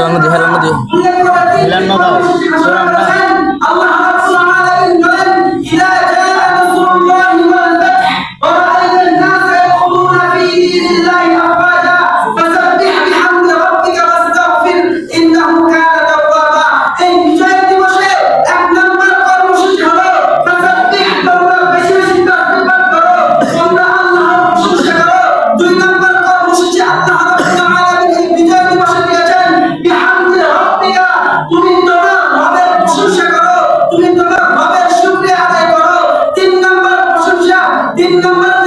হেলান নদী হেলান নদী হেলান নদী No.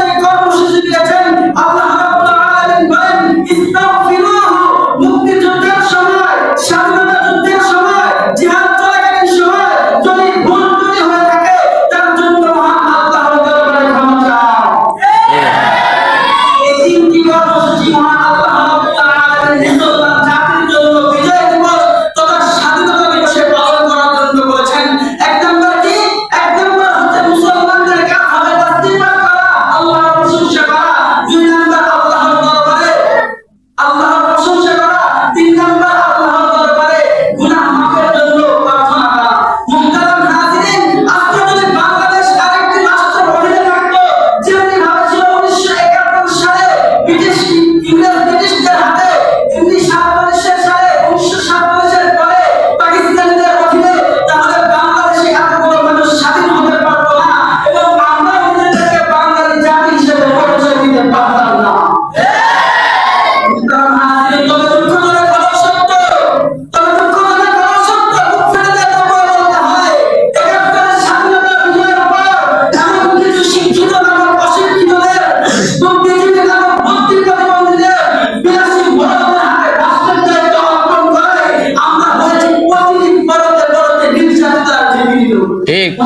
你们。Ei,